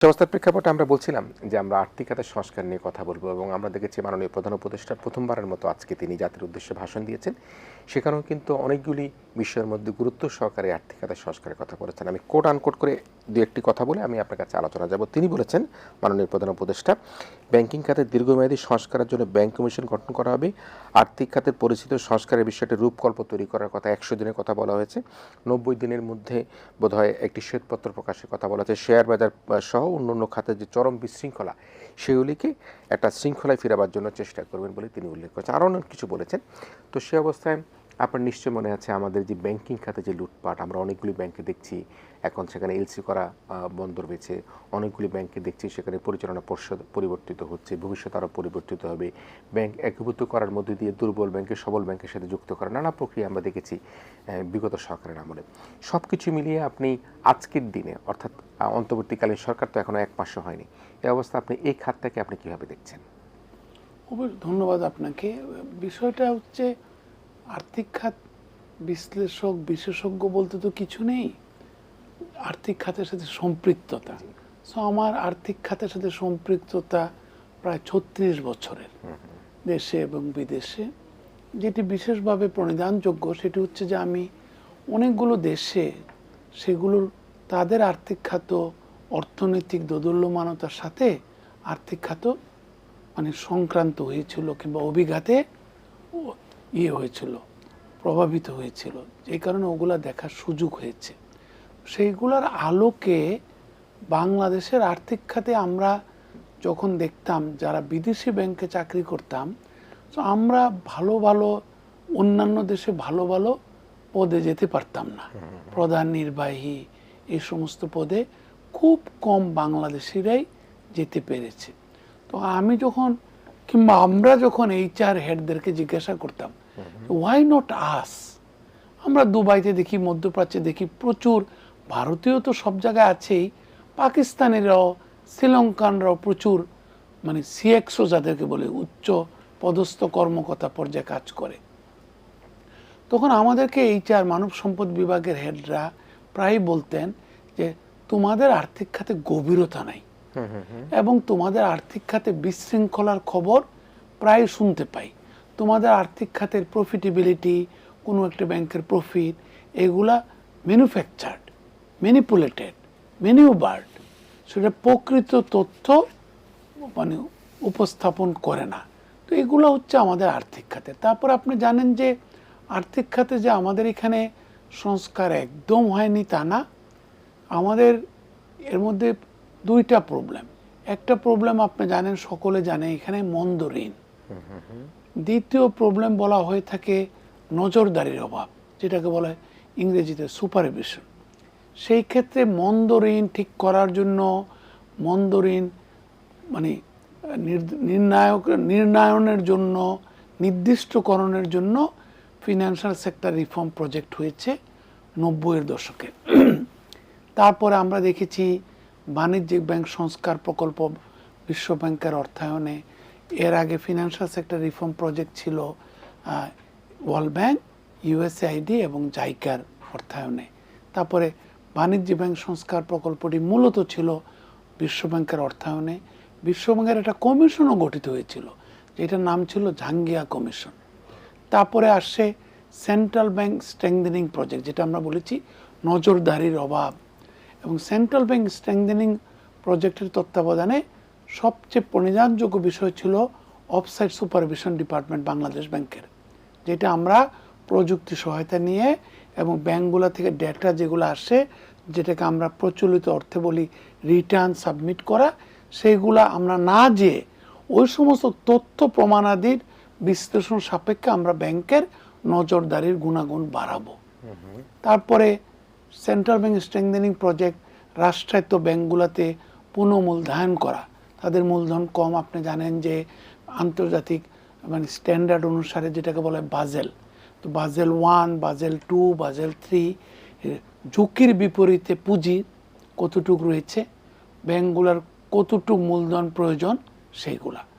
সংস্থার প্রেক্ষাপটে আমরা বলছিলাম যে আমরা আর্থিক সংস্কার নিয়ে কথা বলব এবং আমরা দেখেছি মাননীয় প্রধান উপদেষ্টা প্রথমবারের মতো আজকে তিনি জাতির উদ্দেশ্যে ভাষণ দিয়েছেন। সেখানেও কিন্তু অনেকগুলি বিষয়ের মধ্যে গুরুত্ব সহকারে আর্থিক খাতের সংস্কারের কথা বলেছেন। আমি কোট আনকোট করে দু একটি কথা বলে আমি আপনার কাছে আলোচনা যাব। তিনি বলেছেন, মাননীয় প্রধান উপদেষ্টা ব্যাংকিং খাতের দীর্ঘমেয়াদী সংস্কারের জন্য ব্যাংক কমিশন গঠন করা হবে। আর্থিক খাতের পরিচিত সংস্কারের বিষয়টি রূপকল্প তৈরি করার কথা একশো দিনের কথা বলা হয়েছে। নব্বই দিনের মধ্যে বোধহয় একটি শ্বেতপত্র প্রকাশের কথা বলা হয়েছে। শেয়ার বাজার সহ অন্যান্য খাতের যে চরম বিশৃঙ্খলা, সেগুলিকে একটা শৃঙ্খলায় ফেরাবার জন্য চেষ্টা করবেন বলে তিনি উল্লেখ করেছেন। আরও অনেক কিছু বলেছেন। তো সে অবস্থায় আপনার নিশ্চয় মনে আছে আমাদের যে ব্যাংকিং খাতে যে লুটপাট, আমরা অনেকগুলি ব্যাংকে দেখছি। এখন সেখানে এলসি করা বন্ধ রয়েছে অনেকগুলি ব্যাংকে দেখছি সেখানে পরিচালনা পর্ষদ পরিবর্তিত হচ্ছে, ভবিষ্যতে আরও পরিবর্তিত হবে। ব্যাংক একীভূত করার মধ্যে দিয়ে দুর্বল ব্যাংকে সবল ব্যাংকের সাথে যুক্ত করা, নানা প্রক্রিয়া আমরা দেখেছি বিগত সরকারের আমলে। সব কিছু মিলিয়ে আপনি আজকের দিনে, অর্থাৎ অন্তর্বর্তীকালীন সরকার তো এখনও এক মাসও হয়নি এই অবস্থা আপনি এই খাতটাকে আপনি কীভাবে দেখছেন? অবশ্য ধন্যবাদ আপনাকে। বিষয়টা হচ্ছে আর্থিক খাত বিশ্লেষক বিশেষজ্ঞ বলতে তো কিছু নেই। আর্থিক খাতের সাথে সম্পৃক্ততা। সো আমার আর্থিক খাতের সাথে সম্পৃক্ততা প্রায় ছত্রিশ বছরের। দেশে এবং বিদেশে। যেটি বিশেষভাবে প্রণিধানযোগ্য সেটি হচ্ছে যে আমি অনেকগুলো দেশে সেগুলোর তাদের আর্থিক খাত অর্থনৈতিক দোদুল্যমানতার সাথে আর্থিক খাত মানে সংক্রান্ত হয়েছিল কিংবা অভিঘাতে ইয়ে হয়েছিল, প্রভাবিত হয়েছিল। এই কারণে ওগুলা দেখার সুযোগ হয়েছে। সেইগুলোর আলোকে বাংলাদেশের আর্থিক খাতে আমরা যখন দেখতাম, যারা বিদেশি ব্যাংকে চাকরি করতাম, তো আমরা ভালো ভালো, অন্যান্য দেশে ভালো ভালো পদে যেতে পারতাম না। প্রধান নির্বাহী এই সমস্ত পদে খুব কম বাংলাদেশিরাই যেতে পেরেছে। তো আমি যখন কিংবা আমরা যখন এইচআর হেডদেরকে জিজ্ঞাসা করতাম ওয়াই নট আস আমরা দুবাইতে দেখি, মধ্যপ্রাচ্যে দেখি, প্রচুর ভারতীয় তো সব জায়গায় আছেই, পাকিস্তানিরাও, শ্রীলঙ্কানরাও প্রচুর মানে সিএক্সও যাদেরকে বলে উচ্চ পদস্থ কর্মকর্তা পর্যায়ে কাজ করে। তখন আমাদেরকে এইচআর মানব সম্পদ বিভাগের হেডরা প্রায় বলতেন যে, তোমাদের আর্থিক খাতে গভীরতা নাই। এবং তোমাদের আর্থিক খাতে বিশৃঙ্খলার খবর প্রায় শুনতে পাই। তোমাদের আর্থিক খাতের প্রফিটেবিলিটি কোনো একটা ব্যাংকের প্রফিট এগুলা ম্যানুফ্যাকচার্ড ম্যানিপুলেটেড ম্যানিউবার্ড সেটা প্রকৃত তথ্য মানে উপস্থাপন করে না। তো এগুলো হচ্ছে আমাদের আর্থিক খাতে। তারপর আপনি জানেন যে আর্থিক খাতে যে আমাদের এখানে সংস্কার একদম হয়নি তা না। আমাদের এর মধ্যে দুইটা প্রবলেম একটা প্রবলেম আপনি জানেন, সকলে জানে, এখানে মন্দ ঋণ। দ্বিতীয় প্রবলেম বলা হয়ে থাকে নজরদারির অভাব, যেটাকে বলা ইংরেজিতে সুপারভিশন সেই ক্ষেত্রে মন্দ ঋণ ঠিক করার জন্য মন্দ ঋণ মানে নির- নির্ণায়ক, নির্ণায়নের জন্য, নির্দিষ্টকরণের জন্য ফিনান্সিয়াল সেক্টর রিফর্ম প্রজেক্ট হয়েছে নব্বইয়ের দশকে। তারপরে আমরা দেখেছি বাণিজ্যিক ব্যাংক সংস্কার প্রকল্প বিশ্ব ব্যাংকের অর্থায়নে। এর আগে ফিনান্সিয়াল সেক্টর রিফর্ম প্রজেক্ট ছিল ওয়ার্ল্ড ব্যাংক ইউএসআইডি এবং জাইকার অর্থায়নে। তারপরে বাণিজ্য ব্যাংক সংস্কার প্রকল্পটি মূলত ছিল বিশ্ব ব্যাংকের অর্থায়নে। বিশ্ব ব্যাংকের একটা কমিশনও গঠিত হয়েছিল, যেটার নাম ছিল জাঙ্গিয়া কমিশন। তারপরে আসছে সেন্ট্রাল ব্যাংক স্ট্রেংথেনিং প্রজেক্ট, যেটা আমরা বলেছি নজরদারির অভাব। এবং সেন্ট্রাল ব্যাংক স্ট্রেংথেনিং প্রজেক্টের তত্ত্বাবধানে সবচেয়ে প্রণিধানযোগ্য বিষয় ছিল অফসাইড সুপারভিশন ডিপার্টমেন্ট বাংলাদেশ ব্যাংকের যেটা আমরা প্রযুক্তি সহায়তা নিয়ে এবং ব্যাংকগুলো থেকে ডেটা যেগুলো আসে যেটাকে আমরা প্রচলিত অর্থে বলি রিটার্ন সাবমিট করা সেইগুলা আমরা না যেয়ে ওই সমস্ত তথ্য প্রমাণাদির বিশ্লেষণ সাপেক্ষে আমরা ব্যাংকের নজরদারির গুণাগুণ বাড়াবো। তারপরে সেন্ট্রাল ব্যাংক স্ট্রেংথেনিং প্রজেক্ট রাষ্ট্রায়ত্ত ব্যাংকগুলোতে পুনঃমূলধায়ন করা। তাদের মূলধন কম। আপনি জানেন যে আন্তর্জাতিক মানে স্ট্যান্ডার্ড অনুসারে যেটাকে বলে বাজেল। তো Basel one, Basel two, Basel three ঝুঁকির বিপরীতে পুঁজি কতটুকু রয়েছে, ব্যাংকগুলোর কতটুকু মূলধন প্রয়োজন, সেইগুলা।